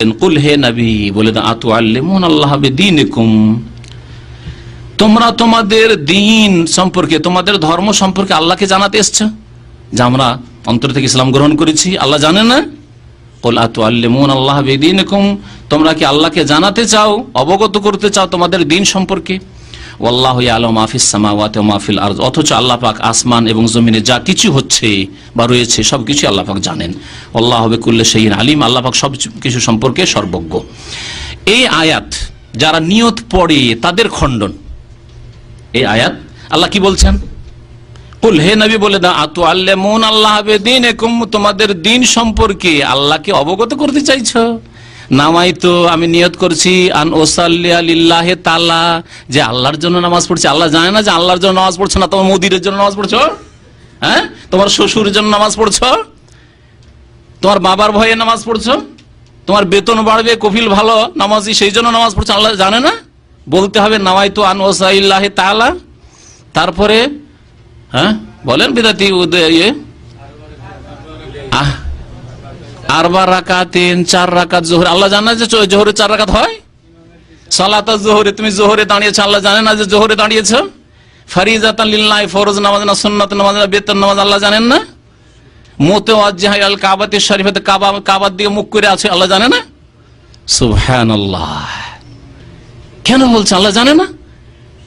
কুল হে নবী, বলে আতু আল্লিমুন আল্লাহ তোমরা তোমাদের দিন সম্পর্কে, তোমাদের ধর্ম সম্পর্কে আল্লাহকে জানাতে এসছো? যে আমরা অন্তর থেকে ইসলাম গ্রহণ করেছি, আল্লাহ জানে না? কুল আতু আল্লিমুন আল্লাহ বিদীনিকুম? তোমরা কি আল্লাহকে জানাতে চাও, অবগত করতে চাও তোমাদের দিন সম্পর্কে? ওয়াল্লাহ আলম মাহফিস সামাওয়াত ওয়া মাহফিল আরজ অথচ আল্লাহ পাক আসমান এবং জমিনে যা কিছু হচ্ছে বা রয়েছে সবকিছু আল্লাহ পাক জানেন। আল্লাহ হবে কুল্লে সেইন আলিম, আল্লাহ পাক সব কিছু সম্পর্কে সর্বজ্ঞ। এই আয়াত যারা নিয়ত পড়ে, তাদের খণ্ডন। এই আয়াত, আল্লাহ কি বলছেন? কুল, হে নবী বলে দাও আতু আল্লামুন আল্লাহ দিন একুম তোমাদের দিন সম্পর্কে আল্লাহকে অবগত করতে চাইছো? নামাই তো আমি নিয়ত করছি, আন ওসাল্লাহে তালা যে আল্লাহর জন্য নামাজ পড়ছি, আল্লাহ জানে না যে আল্লাহর জন্য নামাজ পড়ছো না, তোমার মোদিরের জন্য নামাজ পড়ছো? হ্যাঁ? তোমার শ্বশুরের জন্য নামাজ পড়ছো? তোমার বাবার ভয়ে নামাজ পড়ছো? তোমার বেতন বাড়বে, কফিল ভালো, নামাজি সেই জন্য নামাজ পড়ছো, আল্লাহ জানে না? বলতে হবে নামাই তো আন ওসাইল্লাহে তালা তারপরে হ্যাঁ? বলেন বিদাতি ইয়ে। আরবা রাকাতিন চার রাকাত জোহর। আল্লাহ জানে যে জোহরে চার রাকাত হয়? সালাতা জোহরে, তুমি জোহরে দাঁড়িয়েছো, আল্লাহ জানে না যে জোহরে দাঁড়িয়েছো? ফরজ নামাজ না নামাজ না বেতন নামাজ, আল্লাহ জানেন না? আল কাবাতে কাবা মুখ করে আছে, আল্লাহ জানে না? কেন বলছে? আল্লাহ জানে না?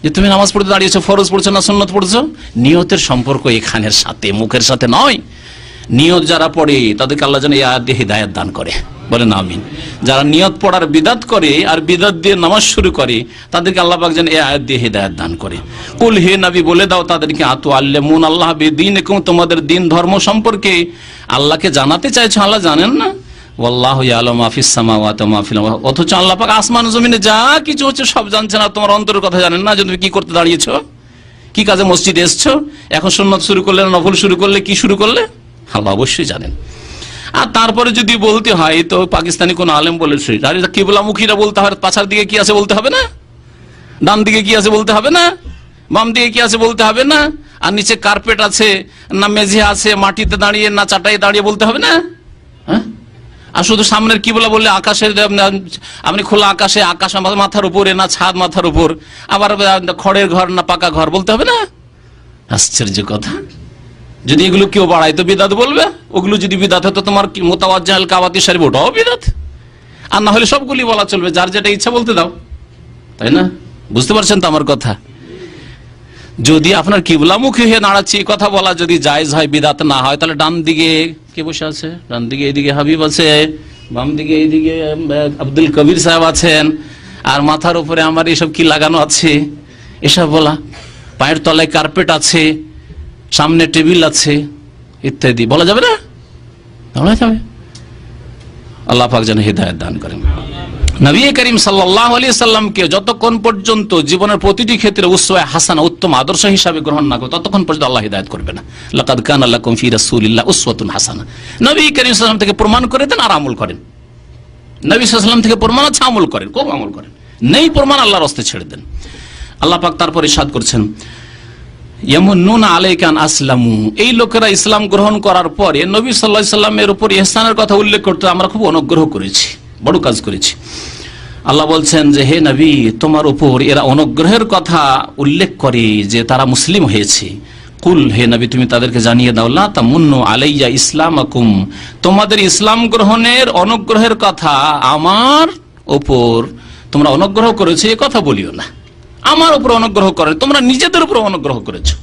যে তুমি নামাজ পড়তে দাঁড়িয়েছো, ফরজ পড়ছো না সুন্নত পড়ছো? নিয়তের সম্পর্ক এখানের সাথে, মুখের সাথে নয়। নিয়ত যারা পড়ে, তাদেরকে আল্লাহ যেন দিয়ে হৃদায়ত দান করে। বলেন আমিন। যারা নিয়ত পড়ার বিদাত করে আর বিদাত দিয়ে নামাজ শুরু করে, তাদেরকে আল্লাহ পাক যেন এই আয়াত দিয়ে হৃদায়ত দান করে। কুল হে নবী, বলে দাও তাদেরকে আতু আল্লামুন আল্লাহ বেদিন এবং তোমাদের দিন ধর্ম সম্পর্কে আল্লাহকে জানাতে চাইছো, আল্লাহ জানেন না? অথচ আসমান যা কিছু হচ্ছে সব জানছেন আর তোমার অন্তরের কথা জানেন না করতে দাঁড়িয়েছো? কি কাজে মসজিদে এসছো? এখন শুরু করলে না নফল শুরু করলে? কি শুরু করলে? আল্লাহ অবশ্যই জানেন। আর তারপরে যদি বলতে হয়, তো পাকিস্তানি কোন আলেম বলেছে কিবলামুখীরা বলতে হবে, পাছার দিকে কি আছে বলতে হবে না? ডান দিকে কি আছে বলতে হবে না? বাম দিকে কি আছে বলতে হবে না? আর নিচে কার্পেট আছে, না মেঝে আছে, মাটিতে দাঁড়িয়ে, না চাটাই দাঁড়িয়ে বলতে হবে না? হ্যাঁ? আর শুধু সামনের কি বলা বললে আকাশের আপনি খোলা আকাশে, আকাশ মাথার উপরে, না ছাদ মাথার উপর, আবার খড়ের ঘর, না পাকা ঘর বলতে হবে না? আশ্চর্য কথা। যদি এগুলো কেউ বাড়ায় তো বিদাত বলবে? ওগুলো যদি বিদাত হতো তোমার মোতাবাজ্জাল কাবাতি শরীফ, ওটাও বিদাত? আর না হলে সবগুলি বলা চলবে, যার যেটা ইচ্ছা বলতে দাও। তাই না? বুঝতে পারছেন তো আমার কথা? যদি আপনার কিবলামুখী হয়ে দাঁড়াচ্ছি এই কথা বলা যদি জায়েজ হয়, বিদাত না হয়, তাহলে ডান দিকে কে বসে আছে? ডান দিকে এইদিকে হাবিব আছে, বাম দিকে এইদিকে আব্দুল কবির সাহেব আছেন, আর মাথার উপরে আমার এসব কি লাগানো আছে? এসব বলা। পায়ের তলায় কার্পেট আছে সামনে টেবিল আছে, ইত্যাদি। বলা যাবে না? বলা যাবে। আল্লাহ পাক যেন হৃদায়ত দান করেন। নবী করিম সাল্লাহ আলী সাল্লামকে যতক্ষণ পর্যন্ত জীবনের প্রতিটি ক্ষেত্রে উৎসবায় হাসানা, উত্তম আদর্শ হিসাবে গ্রহণ না করে, ততক্ষণ পর্যন্ত আল্লাহ হিদায়ত করবে না। লাকাদ কান আল্লাহ কমফি রাসূলিল্লাহ উসওয়াতুন হাসানা। নবী করিম সাল্লাম থেকে প্রমাণ করে দেন আর আমল করেন। নবী সাল্লাম থেকে প্রমাণ আছে, আমল করেন, খুব আমল করেন। নেই প্রমাণ, আল্লাহর রাস্তে ছেড়ে দেন। আল্লাহ পাক তারপরে সাদ করছেন আলাইকান আসলামু। এই লোকেরা ইসলাম গ্রহণ করার পরে নবী সাল্লাহ সাল্লামের উপর ইহসানের কথা উল্লেখ করতে আমরা খুব অনুগ্রহ করেছি, বড় কাজ করেছি। আল্লাহ বলছেন যে, হে নবী, তোমার উপর এরা অনুগ্রহের কথা উল্লেখ করে যে তারা মুসলিম হয়েছে। কুল, হে নবী, তুমি তাদেরকে জানিয়ে দাও, লা তামুন্নু আলাইয়া ইসলাম আকুম তোমাদের ইসলাম গ্রহণের অনুগ্রহের কথা আমার ওপর তোমরা অনুগ্রহ করেছ, এ কথা বলিও না। আমার উপর অনুগ্রহ করে, তোমরা নিজেদের উপর অনুগ্রহ করেছ।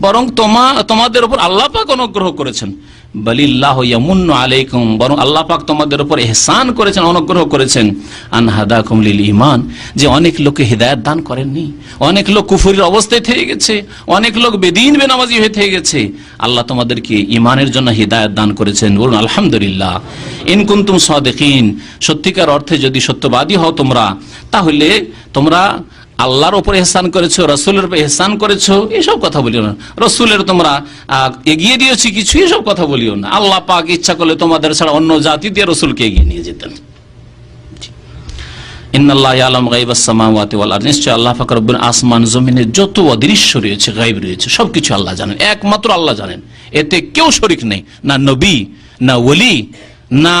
বরং তোমা, তোমাদের উপর আল্লাহ পাক অনুগ্রহ করেছেন। বলিল্লাহ ইয়ামুন্নু আলাইকুম, বরং আল্লাহ পাক তোমাদের উপর এহসান করেছেন, অনুগ্রহ করেছেন। আনহাদাকুম লিল ইমান যে অনেক লোকে হৃদায়ত দান করেননি। অনেক লোক কুফুরির অবস্থায় থেকে গেছে। অনেক লোক বেদিন বেনামাজি হয়ে থেকে গেছে। আল্লাহ তোমাদেরকে ইমানের জন্য হৃদায়ত দান করেছেন। বলুন, আলহামদুলিল্লাহ। ইনকুন্তুম সাদিকিন, সত্যিকার অর্থে যদি সত্যবাদী হও তোমরা, তাহলে তোমরা আল্লাহর উপর এহসান করেছ, রসুলের উপর এহসান করেছ, এসব কথা বলিও না। রসুলের তোমরা এগিয়ে দিয়েছি কিছু, এসব কথা বলিও না। আল্লাহ পাক ইচ্ছা করলে তোমাদের ছাড়া অন্য জাতি দিয়ে রসুলকে এগিয়ে নিয়ে যেতেন। সবকিছু আল্লাহ জানেন। একমাত্র আল্লাহ জানেন। এতে কেউ শরিক নেই, না নবী, না ওলি না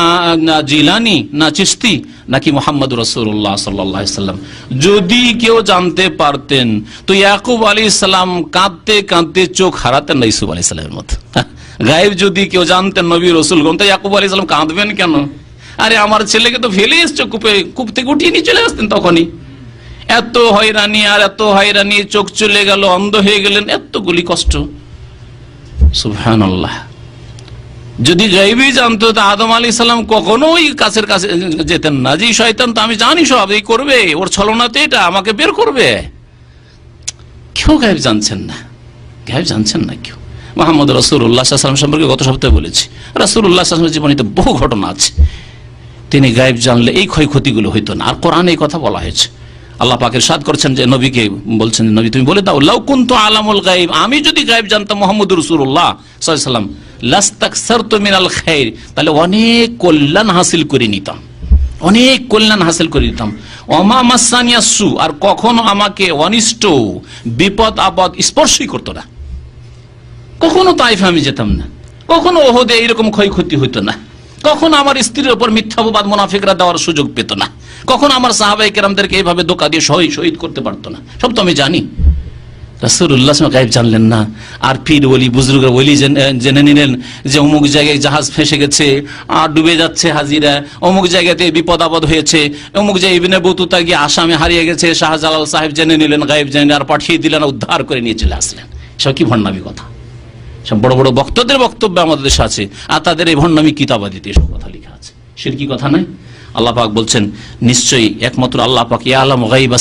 না জিলানি, না চিস্তি, নাকি মোহাম্মদ রসুল্লাহ সাল্লাম। যদি কেউ জানতে পারতেন, তো ইয়াকুব আলী ইসলাম কাঁদতে কাঁদতে চোখ হারাতেন না ইসুফ আলী ইসলামের মতো। গায়েব যদি কেউ জানতেন নবী রসুল তো ইয়াকুব আলী ইসলাম কাঁদবেন কেন? আরে আমার ছেলেকে তো ফেলে এসছো কূপে, কূপ থেকে উঠিয়ে নিয়ে চলে আসতেন তখনই। এত হয়রানি আর এত হয়রানি, চোখ চলে গেল, অন্ধ হয়ে গেলেন এতগুলি কষ্ট। সুবহান আল্লাহ যদি গাইবি জানতো, তা আদম আলী সাল্লাম কখনোই কাছের কাছে যেতেন না। যে শয়তান, তো আমি জানি সব, এই করবে, ওর ছলনাতে এটা আমাকে বের করবে। কেউ গায়েব জানছেন না। গায়েব জানছেন না কেউ। মোহাম্মদ রসুল্লাহ সাল্লাম সম্পর্কে গত সপ্তাহে বলেছি। রসুল্লাহ আসলামের জীবনে তো বহু ঘটনা আছে। তিনি গায়েব জানলে এই ক্ষয়ক্ষতিগুলো হইতো না। আর কোরআনে এই কথা বলা হয়েছে। আল্লাহ পাকের সাদ করছেন যে নবীকে বলছেন নবী, তুমি বলে দাও লাউকুন তো আলামুল গাইব আমি যদি গায়েব জানতাম মোহাম্মদ রসুল্লাহ সাল্লাম লাস্তাকসার তো মিনাল খাইর। তাহলে অনেক কল্যাণ হাসিল করে নিতাম। অনেক কল্যাণ হাসিল করে দিতাম অমা মাসানিয়া সু আর কখনো আমাকে অনিষ্ট, বিপদ, আপদ স্পর্শই করতো না। কখনো তাইফে আমি যেতাম না। কখনো ওহদে এইরকম ক্ষয়ক্ষতি হইতো না। কখনো আমার স্ত্রীর উপর মিথ্যাবাদ মোনাফিকরা দেওয়ার সুযোগ পেত না। কখন আমার সাহাবাই কেরামদেরকে এইভাবে দোকা দিয়ে শহীদ শহীদ করতে পারতো না। সব তো আমি জানি। জানলেন না, আর পীর বলি বুজুর্গ বলি জেনে নিলেন যে অমুক জায়গায় জাহাজ ফেসে গেছে, আর ডুবে যাচ্ছে হাজিরা। অমুক জায়গাতে বিপদ আপদ হয়েছে। অমুক জায়গায় ইবিনে বতুতা গিয়ে আসামে হারিয়ে গেছে। শাহজালাল সাহেব জেনে নিলেন গাইব জেনে আর পাঠিয়ে দিলেন, উদ্ধার করে নিয়ে চলে আসলেন। সব কি ভণ্ডামি কথা? সব বড় বড় বক্তদের বক্তব্য আমাদের দেশে আছে, আর তাদের এই ভণ্ডামি কিতাবাদিতে এসব কথা লেখা আছে। সে কি কথা নাই আল্লাহ পাক বলছেন, নিশ্চয়ই একমাত্র আল্লাহ পাক আলম গাইব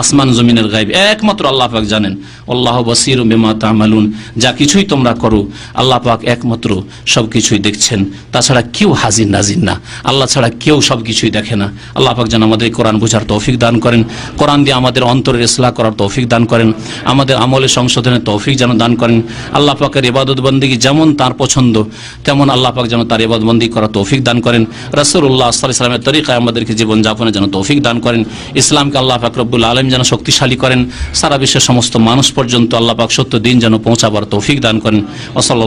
আসমান জমিনের গাইব একমাত্র আল্লাহ পাক জানেন। আল্লাহ বসির বিমা তামালুন, যা কিছুই তোমরা করো, আল্লাহ পাক একমাত্র সব কিছুই দেখছেন। তাছাড়া কেউ হাজির নাজির না। আল্লাহ ছাড়া কেউ সব কিছুই দেখে না। আল্লাহ পাক যেন আমাদের কোরআন বোঝার তৌফিক দান করেন। কোরআন দিয়ে আমাদের অন্তরের ইসলাহ করার তৌফিক দান করেন। আমাদের আমলে সংশোধনের তৌফিক যেন দান করেন। আল্লাহ পাকের ইবাদত বন্দিগি যেমন তার পছন্দ, তেমন আল্লাহ পাক যেন তার ইবাদত বন্দি করার তৌফিক দান করেন। রাসুল্লাহ সাল্লামের তরিকায় আমাদেরকে জীবন যাপনের যেন তৌফিক দান করেন। ইসলামকে আল্লাহ পাক রব্বুল আলম যেন শক্তিশালী করেন। সারা বিশ্বের সমস্ত মানুষ পর্যন্ত আল্লাহ পাক সত্য দিন যেন পৌঁছাবার তৌফিক দান করেন।